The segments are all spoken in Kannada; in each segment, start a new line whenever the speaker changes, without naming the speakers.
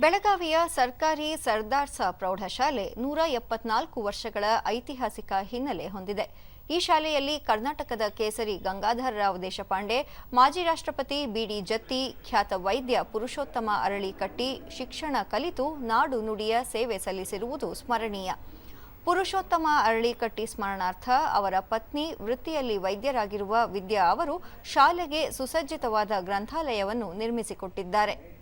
ಬೆಳಗಾವಿಯ ಸರ್ಕಾರಿ ಸರ್ದಾರ್ ಸರ್ದಾರ್ಸ ಪ್ರೌಢಶಾಲೆ ನೂರ ಎಪ್ಪತ್ನಾಲ್ಕು ವರ್ಷಗಳ ಐತಿಹಾಸಿಕ ಹಿನ್ನೆಲೆ ಹೊಂದಿದೆ. ಈ ಶಾಲೆಯಲ್ಲಿ ಕರ್ನಾಟಕದ ಕೇಸರಿ ಗಂಗಾಧರ ರಾವ್ ದೇಶಪಾಂಡೆ, ಮಾಜಿ ರಾಷ್ಟ್ರಪತಿ ಬಿಡಿ ಜತ್ತಿ, ಖ್ಯಾತ ವೈದ್ಯ ಪುರುಷೋತ್ತಮ ಅರಳಿಕಟ್ಟಿ ಶಿಕ್ಷಣ ಕಲಿತು ನಾಡು ನುಡಿಯ ಸೇವೆ ಸಲ್ಲಿಸಿರುವುದು ಸ್ಮರಣೀಯ. ಪುರುಷೋತ್ತಮ ಅರಳಿಕಟ್ಟಿ ಸ್ಮರಣಾರ್ಥ ಅವರ ಪತ್ನಿ ವೃತ್ತಿಯಲ್ಲಿ ವೈದ್ಯರಾಗಿರುವ ವಿದ್ಯಾ ಅವರು ಶಾಲೆಗೆ ಸುಸಜ್ಜಿತವಾದ ಗ್ರಂಥಾಲಯವನ್ನು ನಿರ್ಮಿಸಿಕೊಟ್ಟಿದ್ದಾರೆ.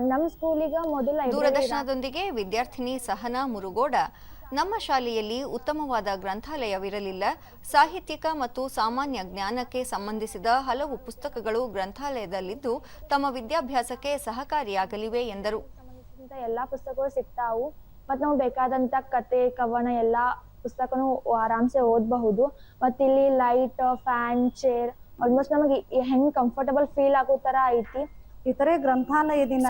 ನಮ್ಮ ಸ್ಕೂಲಿಗ ಮೊದಲ
ದೂರದರ್ಶನದೊಂದಿಗೆ ವಿದ್ಯಾರ್ಥಿನಿ ಸಹನಾ ಮುರುಗೋಡ ನಮ್ಮ ಶಾಲೆಯಲ್ಲಿ ಉತ್ತಮವಾದ ಗ್ರಂಥಾಲಯವಿರಲಿಲ್ಲ. ಸಾಹಿತ್ಯಿಕ ಮತ್ತು ಸಾಮಾನ್ಯ ಜ್ಞಾನಕ್ಕೆ ಸಂಬಂಧಿಸಿದ ಹಲವು ಪುಸ್ತಕಗಳು ಗ್ರಂಥಾಲಯದಲ್ಲಿದ್ದು ತಮ್ಮ ವಿದ್ಯಾಭ್ಯಾಸಕ್ಕೆ ಸಹಕಾರಿಯಾಗಲಿವೆ ಎಂದರು.
ಎಲ್ಲ ಎಲ್ಲಾ ಪುಸ್ತಕಗಳು ಸಿಗ್ತಾವು. ಮತ್ತು ನಾವು ಬೇಕಾದಂತ ಕತೆ ಕವನ ಎಲ್ಲಾ ಪುಸ್ತಕನು ಆರಾಮ್ಸೆ ಓದಬಹುದು. ಮತ್ತೆ ಇಲ್ಲಿ ಲೈಟ್ ಫ್ಯಾನ್ ಚೇರ್ ಆಲ್ಮೋಸ್ಟ್ ನಮಗೆ ಹೆಂಗ್ ಕಂಫರ್ಟಬಲ್ ಫೀಲ್ ಆಗೋ ತರ ಐತಿ.
ಇತರೆ ಗ್ರಂಥಾಲಯದಿಂದ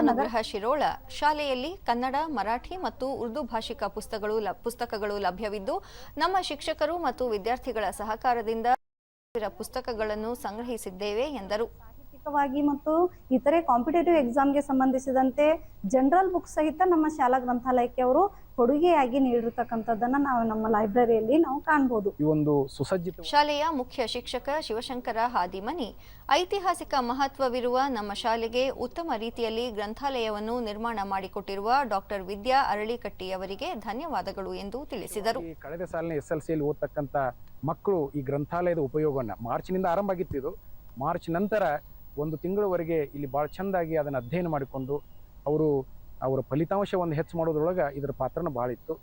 ಅನುಗ್ರಹ ಶಿರೋಳ ಶಾಲೆಯಲ್ಲಿ ಕನ್ನಡ ಮರಾಠಿ ಮತ್ತು ಉರ್ದು ಭಾಷಿಕ ಪುಸ್ತಕಗಳು ಪುಸ್ತಕಗಳು ಲಭ್ಯವಿದ್ದು ನಮ್ಮ ಶಿಕ್ಷಕರು ಮತ್ತು ವಿದ್ಯಾರ್ಥಿಗಳ ಸಹಕಾರದಿಂದ ಪುಸ್ತಕಗಳನ್ನು ಸಂಗ್ರಹಿಸಿದ್ದೇವೆ ಎಂದರು.
ಸಾಹಿತ್ಯಿಕವಾಗಿ ಮತ್ತು ಇತರೆ ಕಾಂಪಿಟೇಟಿವ್ ಎಕ್ಸಾಮ್ಗೆ ಸಂಬಂಧಿಸಿದಂತೆ ಜನರಲ್ ಬುಕ್ ಸಹಿತ ನಮ್ಮ ಶಾಲಾ ಗ್ರಂಥಾಲಯಕ್ಕೆ ಅವರು ಕೊಡುಗೆಯಾಗಿ ನೀಡಿರ್ತಕ್ಕಂಥದ್ದನ್ನ ನಾವು ನಮ್ಮ ಲೈಬ್ರರಿಯಲ್ಲಿ ನಾವು ಕಾಣಬಹುದು
ಈ ಒಂದು ಸುಸಜ್ಜಿತ
ಶಾಲೆಯ ಮುಖ್ಯ ಶಿಕ್ಷಕ ಶಿವಶಂಕರ ಹಾದಿಮನಿ ಐತಿಹಾಸಿಕ ಮಹತ್ವವಿರುವ ನಮ್ಮ ಶಾಲೆಗೆ ಉತ್ತಮ ರೀತಿಯಲ್ಲಿ ಗ್ರಂಥಾಲಯವನ್ನು ನಿರ್ಮಾಣ ಮಾಡಿಕೊಟ್ಟಿರುವ ಡಾಕ್ಟರ್ ವಿದ್ಯಾ ಅರಳಿಕಟ್ಟಿ ಅವರಿಗೆ ಧನ್ಯವಾದಗಳು ಎಂದು ತಿಳಿಸಿದರು.
ಈ ಕಳೆದ ಸಾಲಿನ ಎಸ್ ಎಲ್ ಸಿಯಲ್ಲಿ ಓದ್ತಕ್ಕಂಥ ಮಕ್ಕಳು ಈ ಗ್ರಂಥಾಲಯದ ಉಪಯೋಗವನ್ನು ಮಾರ್ಚ್ನಿಂದ ಆರಂಭ ಆಗಿತ್ತು ಇದು. ಮಾರ್ಚ್ ನಂತರ ಒಂದು ತಿಂಗಳವರೆಗೆ ಇಲ್ಲಿ ಭಾಳ ಚೆಂದಾಗಿ ಅದನ್ನು ಅಧ್ಯಯನ ಮಾಡಿಕೊಂಡು ಅವರು ಅವರ ಫಲಿತಾಂಶವನ್ನು ಹೆಚ್ಚು ಮಾಡೋದ್ರೊಳಗೆ ಇದರ ಪಾತ್ರನ ಭಾಳ ಇತ್ತು.